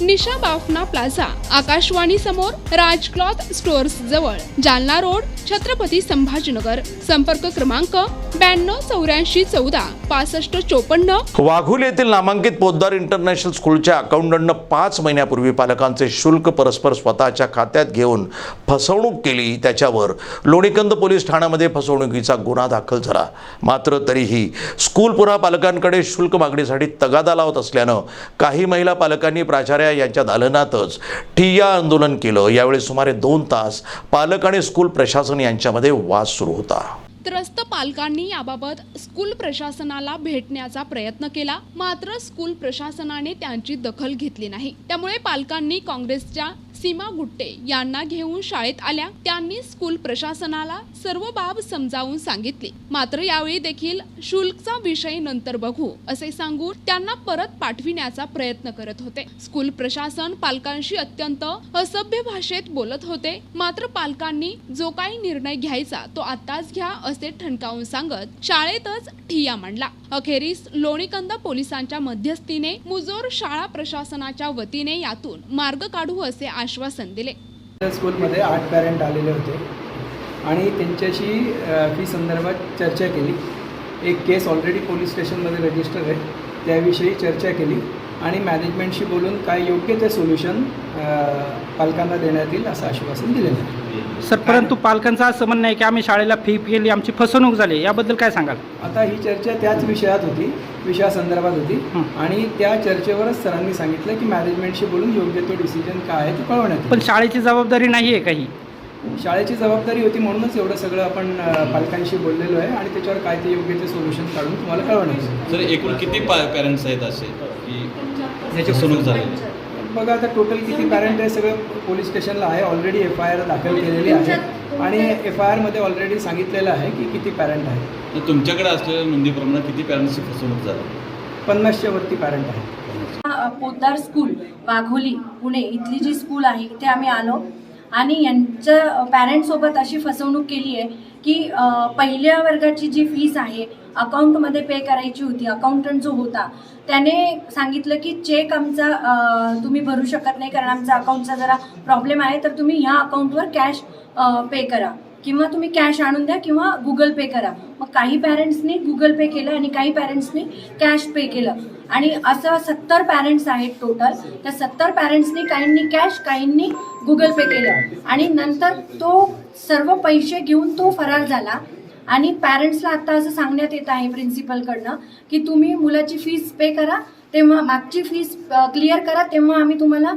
निशा Bafna plaza Akashvani समोर Raj cloth stores जवळ Jalna road Chhatrapati Sambhajinagar. संपर्क क्रमांक ब्याण्णव चौऱ्याऐंशी चौदा पासष्ट चोपन्न. वाघुल येथील नामांकित पोद्दार इंटरनॅशनल स्कूलच्या अकाउंटंटनं पाच महिन्यापूर्वी पालकांचे शुल्क परस्पर स्वतःच्या खात्यात घेऊन फसवणूक केली. त्याच्यावर लोणीकंद पोलीस ठाण्यामध्ये फसवणुकीचा गुन्हा दाखल झाला. मात्र तरीही स्कूल पुन्हा पालकांकडे शुल्क मागणीसाठी तगादा लावत असल्यानं काही महिला पालकांनी प्राचार्या यांच्या दालनातच ठिय्या आंदोलन केलं. यावेळी सुमारे दोन तास पालक आणि स्कूल प्रशासन यांच्यामध्ये वाद सुरू होता. त्रस्त पालकांनी याबाबत स्कूल प्रशासनाला भेटण्याचा प्रयत्न केला मात्र स्कूल प्रशासनाने त्यांची दखल घेतली नाही. त्यामुळे पालकांनी काँग्रेसच्या सीमा गुट्टे यांना घेऊन शाळेत आल्या. त्यांनी स्कूल प्रशासनाला सर्व बाब समजावून सांगितली. मात्र यावेळी देखील शुल्कचा विषय नंतर बघू असे सांगून त्यांना परत पाठविण्याचा प्रयत्न करत होते. स्कूल प्रशासन पालकांशी अत्यंत असभ्य भाषेत बोलत होते. मात्र पालकांनी जो काही निर्णय घ्यायचा तो आताच घ्या असे ठणकावून सांगत शाळेतच ठिया मांडला. अखेरीस लोणीकंद पोलिसांच्या मध्यस्थीने मुजोर शाळा प्रशासनाच्या वतीने यातून मार्ग काढू असे आश्वासन दिले. स्कूलमध्ये आठ पॅरेंट आलेले होते. आणि त्यांच्याशी फी संदर्भात चर्चा केली. एक केस ऑलरेडी पोलीस स्टेशनमध्ये रजिस्टर आहे. त्याविषयी चर्चा केली. आणि मॅनेजमेंटशी बोलून काय योग्य ते सोल्युशन पालकांना देण्यात येईल असं आश्वासन दिलेलं आहे सर परंतु पालकांचं असं म्हणणं आहे की आम्ही शाळेला फी केली आमची फसवणूक झाली याबद्दल काय सांगाल आता ही चर्चा त्याच विषयात होती विषयासंदर्भात होती. आणि त्या चर्चेवरच सरांनी सांगितलं की मॅनेजमेंटशी बोलून योग्य तो डिसिजन काय आहे ते कळवण्यात. पण शाळेची जबाबदारी नाही आहे काही शाळेची जबाबदारी होती म्हणूनच एवढं सगळं आपण पालकांशी बोललेलो आहे आणि त्याच्यावर काय ते योग्य ते सोल्युशन काढून तुम्हाला कळवण्यात येईल. सर एकूण किती पा पॅरेंट्स आहेत असे याची फसवणूक झालेली बघा आता टोटल किती पॅरेंट आहे सगळं पोलीस स्टेशनला आहे. ऑलरेडी एफ आय आर दाखल केलेली आहे. आणि एफ आय आरमध्ये ऑलरेडी सांगितलेलं आहे की किती पॅरेंट आहे तर तुमच्याकडे असलेल्या नोंदीप्रमाणे किती पॅरेंट्सची फसवणूक झाली? पन्नासच्या वरती पॅरेंट आहे पोद्दार स्कूल वाघोली पुणे इथली जी स्कूल आहे इथे आम्ही आलो. आणि यांच्या पॅरेंट्ससोबत अशी फसवणूक केली आहे की पहिल्या वर्गाची जी फीस आहे अकाउंटमध्ये पे करायची होती अकाउंटंट जो होता त्याने सांगितलं की चेक आमचा तुम्ही भरू शकत नाही कारण आमचा अकाउंटचा जरा प्रॉब्लेम आहे तर तुम्ही ह्या अकाउंटवर कॅश पे करा. किंवा तुम्ही कॅश आणून द्या किंवा गुगल पे करा. मग काही पॅरेंट्सनी गुगल पे केलं आणि काही पॅरेंट्सनी कॅश पे केलं. आणि असं सत्तर पॅरेंट्स आहेत टोटल त्या सत्तर पॅरेंट्सनी काहींनी कॅश काहींनी गुगल पे केलं. आणि नंतर तो सर्व पैसे घेऊन तो फरार झाला. आणि पॅरेंट्सला आता असं सांगण्यात येत आहे प्रिन्सिपलकडनं की तुम्ही मुलाची फीस पे करा तेव्हा मागची फीस क्लिअर करा तेव्हा आम्ही तुम्हाला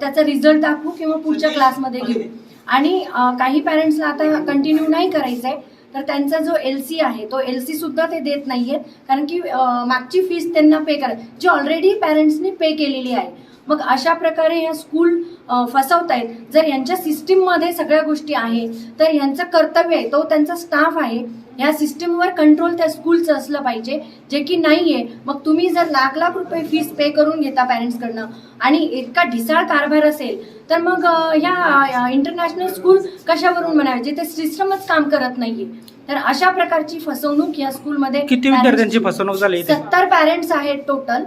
त्याचा रिझल्ट दाखवू किंवा पुढच्या क्लासमध्ये घेऊ. आणि काही पॅरेंट्सला आता कंटिन्यू नाही करायचं आहे तर त्यांचा जो एल सी आहे तो एल सी सुद्धा ते देत नाही आहेत कारण की मागची फीस त्यांना पे करा जी ऑलरेडी पॅरेंट्सनी पे केलेली आहे. मग अशा प्रकारे ह्या स्कूल फसवत आहेत जर यांच्या सिस्टीममध्ये सगळ्या गोष्टी आहे तर यांचं कर्तव्य आहे तो त्यांचा स्टाफ आहे ह्या सिस्टीमवर कंट्रोल त्या स्कूलचं असलं पाहिजे जे की नाही आहे मग तुम्ही जर लाख लाख रुपये फीस पे करून घेता पॅरेंट्सकडनं आणि इतका ढिसाळ कारभार असेल तर मग ह्या इंटरनॅशनल स्कूल कशावरून म्हणावे? जे ते सिस्टमच काम करत नाहीये. तर अशा प्रकारची फसवणूक या स्कूलमध्ये किती विद्यार्थ्यांची फसवणूक झाली? सत्तर पॅरेंट्स आहेत टोटल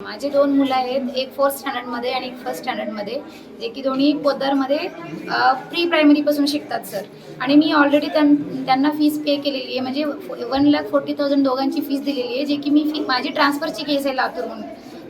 माझे दोन मुलं आहेत एक फोर्थ स्टँडर्डमध्ये आणि एक फर्स्ट स्टँडर्डमध्ये जे की दोन्ही पोद्दारमध्ये प्री प्रायमरीपासून शिकतात सर आणि मी ऑलरेडी त्यां त्यांना फीस पे केलेली आहे. म्हणजे वन लाख फोर्टी थाउजंड दोघांची फीस दिलेली आहे जे की मी फी माझी ट्रान्सफरची केस आहे लातूरहून.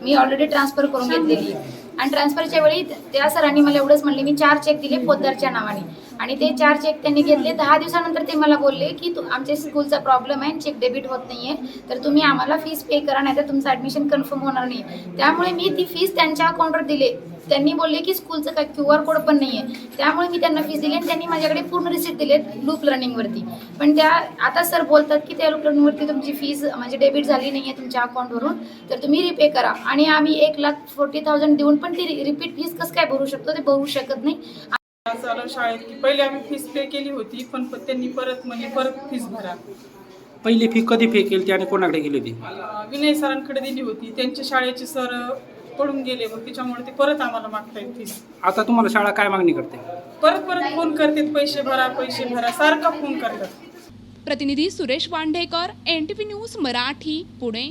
मी ऑलरेडी ट्रान्सफर करून घेतलेली आहे. आणि ट्रान्सफरच्या वेळी त्या सरांनी मला एवढंच म्हणले मी चार चेक दिले पोद्दारच्या नावाने. आणि ते चार चेक त्यांनी घेतले. दहा दिवसानंतर ते मला बोलले की तू आमच्या स्कूलचा प्रॉब्लेम आहे चेक डेबिट होत नाही आहे तर तुम्ही आम्हाला फीस पे करा नाही तर तुमचं ॲडमिशन कन्फर्म होणार नाही. त्यामुळे मी ती फीस त्यांच्या अकाउंटवर दिले. त्यांनी बोलले की स्कूलचं काय क्यू आर कोड पण नाही आहे त्यामुळे मी त्यांना फीस दिली आणि त्यांनी माझ्याकडे पूर्ण रिसिप्ट दिले लूप लर्निंगवरती पण त्या आता सर बोलतात की त्या लूप लर्निंगवरती तुमची फीस म्हणजे डेबिट झाली नाही आहे तुमच्या अकाउंटवरून तर तुम्ही रिपे करा. आणि आम्ही एक लाख फोर्टी थाउजंड देऊन पण ती रिपीट फीस कसं काय भरू शकतो ते भरू शकत नाही. चालू शाळेत की पहिले आम्ही फीस पे केली होती पण प- त्यांनी परत म्हणजे परत फीस भरा. पहिली फी कधी पे केली ती आणि कोणाकडे गेली होती? अं, विनय सरांकडे दिली होती. त्यांच्या शाळेचे सर पडून गेले मग त्याच्यामुळे ते परत आम्हाला मागतायत फीस आता तुम्हाला शाळा काय मागणी करते? परत परत फोन करतात पैसे भरा पैसे भरा सारखा फोन करतात. प्रतिनिधी Suresh Wandhekar N T V news Marathi Pune.